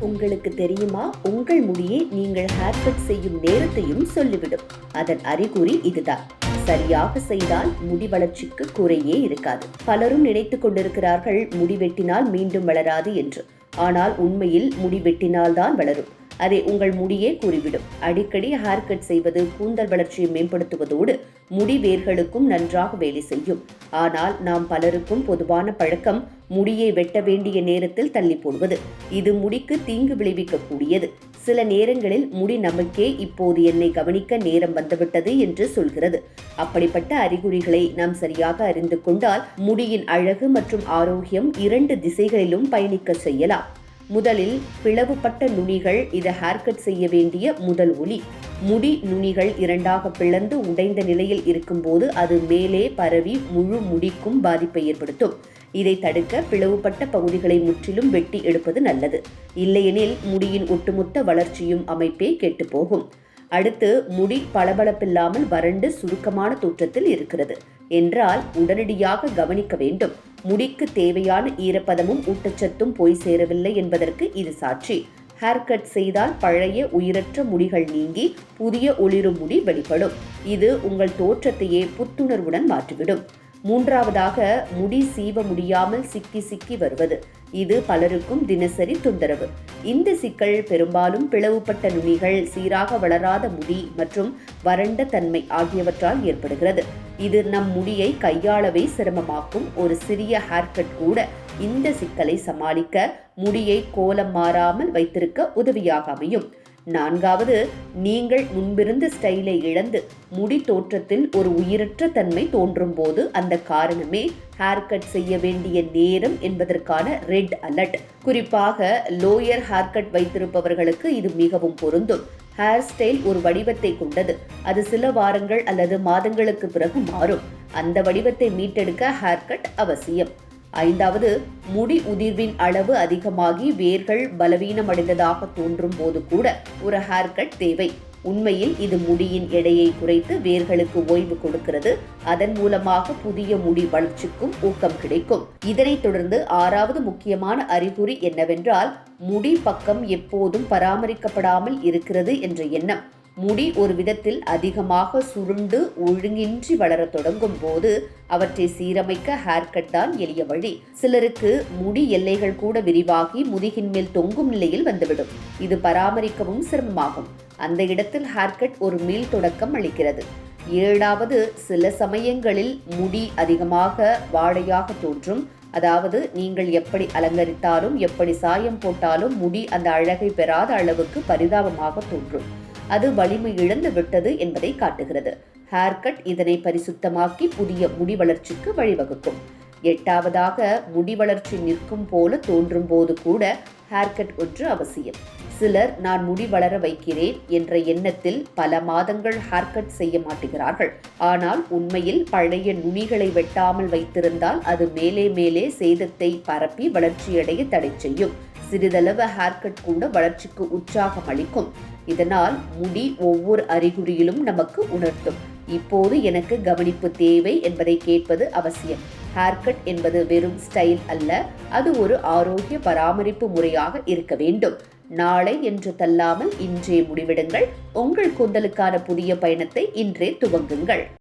உங்களுக்கு தெரியுமா? உங்கள் முடியை நீங்கள் ஹேர் கட் செய்யும் நேரத்தையும் சொல்லிவிடும். அதன் அறிகுறி இதுதான். சரியாக செய்தால் முடி வளர்ச்சிக்கு குறையே இருக்காது. பலரும் நினைத்துக் கொண்டிருக்கிறார்கள் முடி வெட்டினால் மீண்டும் வளராது என்று. ஆனால் உண்மையில் முடி வெட்டினால்தான் வளரும். அதை உங்கள் முடியே கூறிவிடும். அடிக்கடி ஹேர் கட் செய்வது கூந்தல் வளர்ச்சியை மேம்படுத்துவதோடு முடி வேர்களுக்கும் நன்றாக வேலை செய்யும். ஆனால் நாம் பலருக்கும் பொதுவான பழக்கம் முடியை வெட்ட வேண்டிய நேரத்தில் தள்ளி போடுவது. இது முடிக்கு தீங்கு விளைவிக்கக்கூடியது. சில நேரங்களில் முடி நமக்கே இப்போது என்னை கவனிக்க நேரம் வந்துவிட்டது என்று சொல்கிறது. அப்படிப்பட்ட அறிகுறிகளை நாம் சரியாக அறிந்து கொண்டால் முடியின் அழகு மற்றும் ஆரோக்கியம் இரண்டு திசைகளிலும் பயணிக்க செய்யலாம். முதலில் பிளவுபட்ட நுனிகள் இதை ஹேர்கட் செய்ய வேண்டிய முதல் ஒலி. முடி நுனிகள் இரண்டாக பிளந்து உடைந்த நிலையில் இருக்கும்போது அது மேலே பரவி முழு முடிக்கும் பாதிப்பை ஏற்படுத்தும். இதை தடுக்க பிளவுபட்ட பகுதிகளை முற்றிலும் வெட்டி எடுப்பது நல்லது. இல்லையெனில் முடியின் ஒட்டுமொத்த வளர்ச்சியும் அமைப்பே கெட்டுப்போகும் அடுத்து முடி பளபளப்பில்லாமல் வறண்டு சுருக்கமான தோற்றத்தில் இருக்கிறது. என்றால் உடனடியாக கவனிக்க வேண்டும். முடிக்கு தேவையான ஈரப்பதமும் ஊட்டச்சத்தும் போய் சேரவில்லை என்பதற்கு இது சாட்சி. ஹேர் கட் செய்தால் பழைய உயிரற்ற முடிகள் நீங்கி புதிய ஒளிரும் முடி வெளிப்படும். இது உங்கள் தோற்றத்தையே புத்துணர்வுடன் மாற்றிவிடும். மூன்றாவதாக முடி சீவ முடியாமல் சிக்கி சிக்கி வருவது. இது பலருக்கும் தினசரி தொந்தரவு. இந்த சிக்கல் பெரும்பாலும் பிளவுபட்ட நுனிகள் சீராக வளராத முடி மற்றும் வறண்ட தன்மை ஆகியவற்றால் ஏற்படுகிறது. இது நம் முடியை கையாளவே சிரமமாக்கும் ஒரு சிறிய ஹேர்கட் கூட இந்த சிக்கலை சமாளிக்க முடியை கோலம் மாறாமல் வைத்திருக்க உதவியாக அமையும். நான்காவது நீங்கள் முன்பிருந்த ஸ்டைலை இழந்து முடி தோற்றத்தில் ஒரு உயிரற்ற தன்மை தோன்றும் போது அந்த காரணமே ஹேர் கட் செய்ய வேண்டிய நேரம் என்பதற்கான ரெட் அலர்ட் குறிப்பாக லோயர் ஹேர் கட் வைத்திருப்பவர்களுக்கு இது மிகவும் பொருந்தும். ஹேர் ஸ்டைல் ஒரு வடிவத்தை கொண்டது. அது சில வாரங்கள் அல்லது மாதங்களுக்கு பிறகு மாறும். அந்த வடிவத்தை மீட்டெடுக்க ஹேர் கட் அவசியம். ஐந்தாவது முடி உதிர்வின் அளவு அதிகமாகி வேர்கள் பலவீனமடைந்ததாக தோன்றும் போது கூட ஒரு ஹேர் கட் தேவை. உண்மையில் இது முடியின் எடையை குறைத்து வேர்களுக்கு ஓய்வு கொடுக்கிறது. அதன் மூலமாக புதிய முடி வளர்ச்சிக்கும் ஊக்கம் கிடைக்கும். இதனைத் தொடர்ந்து ஆறாவது முக்கியமான அறிகுறி என்னவென்றால் முடி பக்கம் எப்போதும் பராமரிக்கப்படாமல் இருக்கிறது என்ற எண்ணம். முடி ஒரு விதத்தில் அதிகமாக சுருண்டு ஒழுங்கின்றி வளரத் தொடங்கும் போது அவற்றை சீரமைக்க ஹேர்கட் தான் எளிய வழி. சிலருக்கு முடி எல்லைகள் கூட விரிவாகி முதுகின் மேல் தொங்கும் நிலையில் வந்துவிடும். இது பராமரிக்கவும் சிரமமாகும். அந்த இடத்தில் ஹேர்கட் ஒரு மீள் தொடக்கம் அளிக்கிறது. ஏழாவது சில சமயங்களில் முடி அதிகமாக வாடையாக தோன்றும். அதாவது நீங்கள் எப்படி அலங்கரித்தாலும் எப்படி சாயம் போட்டாலும் முடி அந்த அழகை பெறாத அளவுக்கு பரிதாபமாக தோன்றும். அது வலிமை இழந்து விட்டது என்பதை காட்டுகிறது. ஹேர்கட் இதனை பரிசுத்தமாக்கி புதிய முடி வளர்ச்சிக்கு வழிவகுக்கும். எட்டாவதாக முடி வளர்ச்சி நிற்கும் போல தோன்றும் போது கூட ஹேர்கட் ஒன்று அவசியம். சிலர் நான் முடி வளர வைக்கிறேன் என்ற எண்ணத்தில் பல மாதங்கள் ஹேர்கட் செய்ய மாட்டுகிறார்கள். ஆனால் உண்மையில் பழைய நுனிகளை வெட்டாமல் வைத்திருந்தால் அது மேலே மேலே சேதத்தை பரப்பி வளர்ச்சியடைய தடை செய்யும். சிறிதளவு ஹேர்கட் கூட வளர்ச்சிக்கு உற்சாகம் அளிக்கும். இதனால் முடி ஒவ்வொரு அறிகுறியிலும் நமக்கு உணர்த்தும். இப்போது எனக்கு கவனிப்பு தேவை என்பதை கேட்பது அவசியம். ஹேர்கட் என்பது வெறும் ஸ்டைல் அல்ல அது ஒரு ஆரோக்கிய பராமரிப்பு முறையாக இருக்க வேண்டும். நாளை என்று தள்ளாமல் இன்றே முடிவிடுங்கள். உங்கள் கூந்தலுக்கான புதிய பயணத்தை இன்றே துவங்குங்கள்.